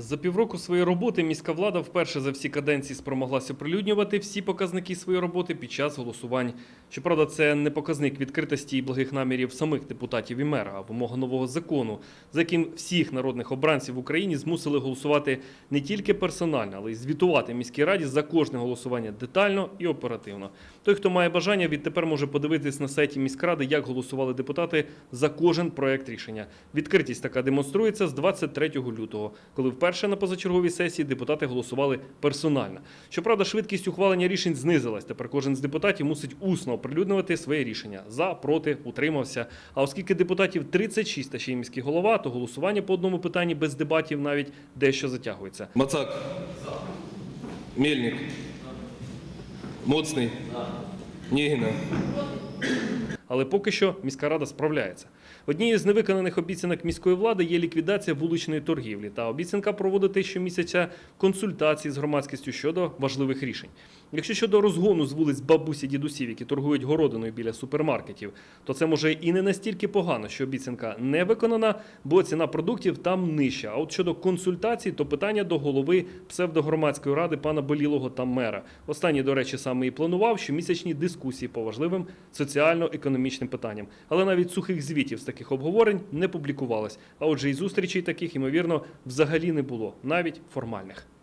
За півроку своєї роботи міська влада вперше за всі каденції спромоглася оприлюднювати всі показники своєї роботи під час голосувань. Щоправда, це не показник відкритості і благих намірів самих депутатів і мера, а вимога нового закону, за яким всіх народних обранців в Україні змусили голосувати не тільки персонально, але й звітувати міській раді за кожне голосування детально і оперативно. Той, хто має бажання, відтепер може подивитись на сайті міськради, як голосували депутати за кожен проект рішення. Відкритість така демонструється з 23 лютого, коли вперше на позачерговій сесії депутати голосували персонально. Щоправда, швидкість ухвалення рішень знизилась. Тепер кожен з депутатів мусить усно оприлюднювати своє рішення за, проти, утримався. А оскільки депутатів 36, та ще й міський голова, то голосування по одному питанні без дебатів навіть дещо затягується. Мацак. Мельник. Моцний. Нігіна. Але поки що міська рада справляється. Однією з невиконаних обіцянок міської влади є ліквідація вуличної торгівлі та обіцянка проводити щомісяця консультації з громадськістю щодо важливих рішень. Якщо щодо розгону з вулиць бабусі дідусів, які торгують городиною біля супермаркетів, то це може і не настільки погано, що обіцянка не виконана, бо ціна продуктів там нижча. А от щодо консультацій, то питання до голови псевдогромадської ради пана Болілого та мера. Останній, до речі, саме і планував щомісячні дискусії по важливим соціально-економічним питанням. Але навіть сухих звітів з таких обговорень не публікувалось. А отже, і зустрічей таких, ймовірно, взагалі не було, навіть формальних.